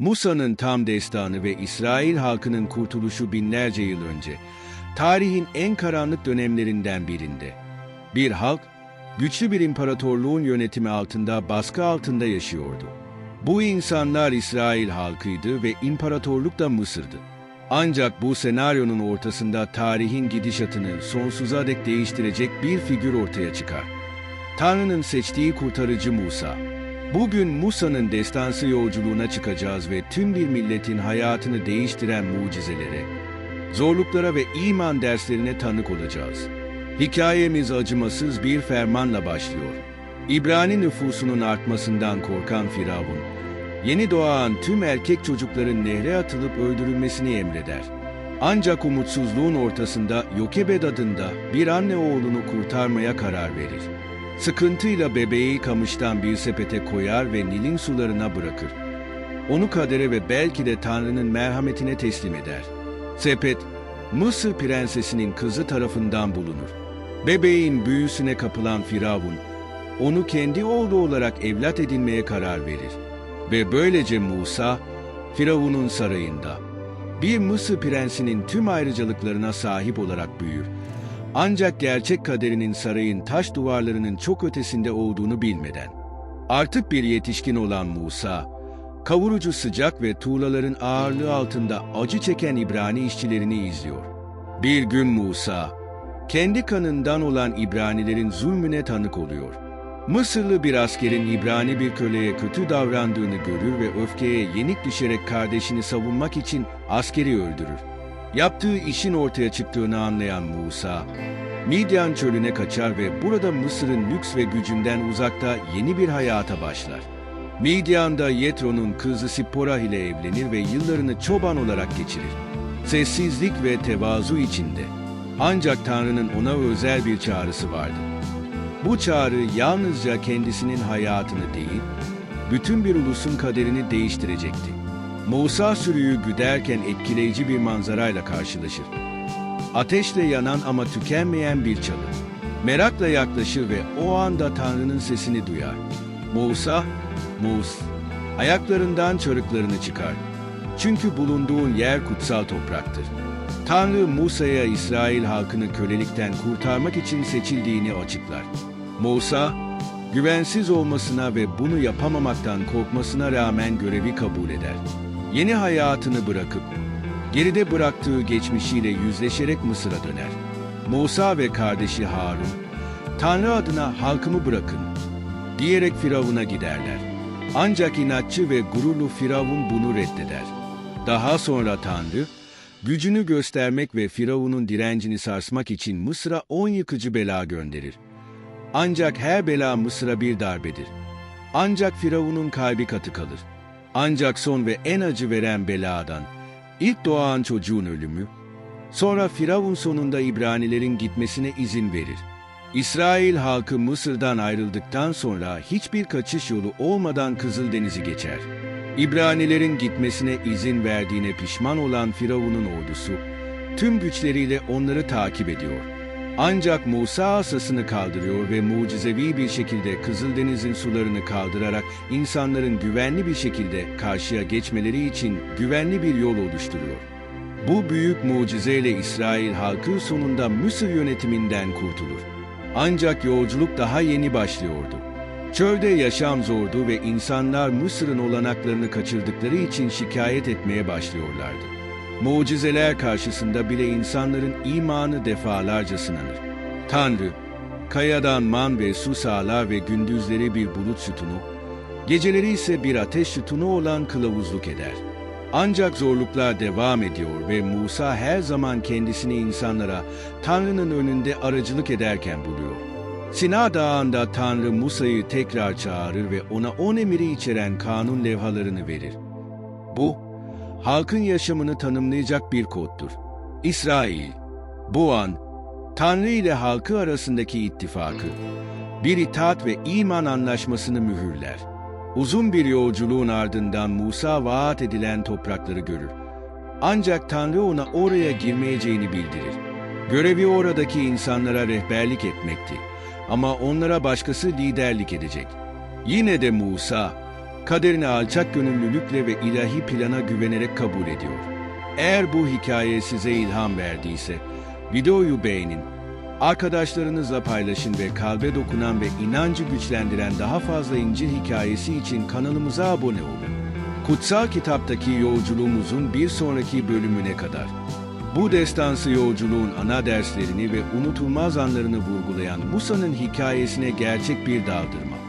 Musa'nın tam destanı ve İsrail halkının kurtuluşu binlerce yıl önce, tarihin en karanlık dönemlerinden birinde. Bir halk, güçlü bir imparatorluğun yönetimi altında baskı altında yaşıyordu. Bu insanlar İsrail halkıydı ve imparatorluk da Mısır'dı. Ancak bu senaryonun ortasında tarihin gidişatını sonsuza dek değiştirecek bir figür ortaya çıkar. Tanrı'nın seçtiği kurtarıcı Musa. Bugün Musa'nın destansı yolculuğuna çıkacağız ve tüm bir milletin hayatını değiştiren mucizelere, zorluklara ve iman derslerine tanık olacağız. Hikayemiz acımasız bir fermanla başlıyor. İbrani nüfusunun artmasından korkan Firavun, yeni doğan tüm erkek çocukların nehre atılıp öldürülmesini emreder. Ancak umutsuzluğun ortasında Yokebed adında bir anne oğlunu kurtarmaya karar verir. Sıkıntıyla bebeği kamıştan bir sepete koyar ve Nil'in sularına bırakır. Onu kadere ve belki de Tanrı'nın merhametine teslim eder. Sepet, Mısır prensesinin kızı tarafından bulunur. Bebeğin büyüsüne kapılan Firavun, onu kendi oğlu olarak evlat edinmeye karar verir. Ve böylece Musa, Firavun'un sarayında, bir Mısır prensinin tüm ayrıcalıklarına sahip olarak büyür. Ancak gerçek kaderinin sarayın taş duvarlarının çok ötesinde olduğunu bilmeden. Artık bir yetişkin olan Musa, kavurucu sıcak ve tuğlaların ağırlığı altında acı çeken İbrani işçilerini izliyor. Bir gün Musa, kendi kanından olan İbranilerin zulmüne tanık oluyor. Mısırlı bir askerin İbrani bir köleye kötü davrandığını görür ve öfkeye yenik düşerek kardeşini savunmak için askeri öldürür. Yaptığı işin ortaya çıktığını anlayan Musa, Midyan çölüne kaçar ve burada Mısır'ın lüks ve gücünden uzakta yeni bir hayata başlar. Midyan'da Yetro'nun kızı Sipporah ile evlenir ve yıllarını çoban olarak geçirir. Sessizlik ve tevazu içinde. Ancak Tanrı'nın ona özel bir çağrısı vardı. Bu çağrı yalnızca kendisinin hayatını değil, bütün bir ulusun kaderini değiştirecekti. Musa sürüyü güderken etkileyici bir manzarayla karşılaşır. Ateşle yanan ama tükenmeyen bir çalı. Merakla yaklaşır ve o anda Tanrı'nın sesini duyar. Musa, Mus, ayaklarından çarıklarını çıkar. Çünkü bulunduğun yer kutsal topraktır. Tanrı Musa'ya İsrail halkını kölelikten kurtarmak için seçildiğini açıklar. Musa, güvensiz olmasına ve bunu yapamamaktan korkmasına rağmen görevi kabul eder. Yeni hayatını bırakıp, geride bıraktığı geçmişiyle yüzleşerek Mısır'a döner. Musa ve kardeşi Harun, Tanrı adına halkımı bırakın, diyerek Firavun'a giderler. Ancak inatçı ve gururlu Firavun bunu reddeder. Daha sonra Tanrı, gücünü göstermek ve Firavun'un direncini sarsmak için Mısır'a on yıkıcı bela gönderir. Ancak her bela Mısır'a bir darbedir. Ancak Firavun'un kalbi katı kalır. Ancak son ve en acı veren beladan, ilk doğan çocuğun ölümü, sonra Firavun sonunda İbranilerin gitmesine izin verir. İsrail halkı Mısır'dan ayrıldıktan sonra hiçbir kaçış yolu olmadan Kızıldeniz'i geçer. İbranilerin gitmesine izin verdiğine pişman olan Firavun'un ordusu, tüm güçleriyle onları takip ediyor. Ancak Musa asasını kaldırıyor ve mucizevi bir şekilde Kızıldeniz'in sularını kaldırarak insanların güvenli bir şekilde karşıya geçmeleri için güvenli bir yol oluşturuyor. Bu büyük mucizeyle İsrail halkı sonunda Mısır yönetiminden kurtulur. Ancak yolculuk daha yeni başlıyordu. Çölde yaşam zordu ve insanlar Mısır'ın olanaklarını kaçırdıkları için şikayet etmeye başlıyorlardı. Mucizeler karşısında bile insanların imanı defalarca sınanır. Tanrı, kayadan man ve su sağlar ve gündüzleri bir bulut sütunu, geceleri ise bir ateş sütunu olan kılavuzluk eder. Ancak zorluklar devam ediyor ve Musa her zaman kendisini insanlara Tanrı'nın önünde aracılık ederken buluyor. Sina Dağı'nda Tanrı Musa'yı tekrar çağırır ve ona on emiri içeren kanun levhalarını verir. Bu, halkın yaşamını tanımlayacak bir koddur. İsrail, bu an, Tanrı ile halkı arasındaki ittifakı, bir itaat ve iman anlaşmasını mühürler. Uzun bir yolculuğun ardından Musa vaat edilen toprakları görür. Ancak Tanrı ona oraya girmeyeceğini bildirir. Görevi oradaki insanlara rehberlik etmekti. Ama onlara başkası liderlik edecek. Yine de Musa, kaderini alçak gönüllülükle ve ilahi plana güvenerek kabul ediyor. Eğer bu hikaye size ilham verdiyse, videoyu beğenin, arkadaşlarınızla paylaşın ve kalbe dokunan ve inancı güçlendiren daha fazla İncil hikayesi için kanalımıza abone olun. Kutsal Kitaptaki yolculuğumuzun bir sonraki bölümüne kadar. Bu destansı yolculuğun ana derslerini ve unutulmaz anlarını vurgulayan Musa'nın hikayesine gerçek bir daldırma.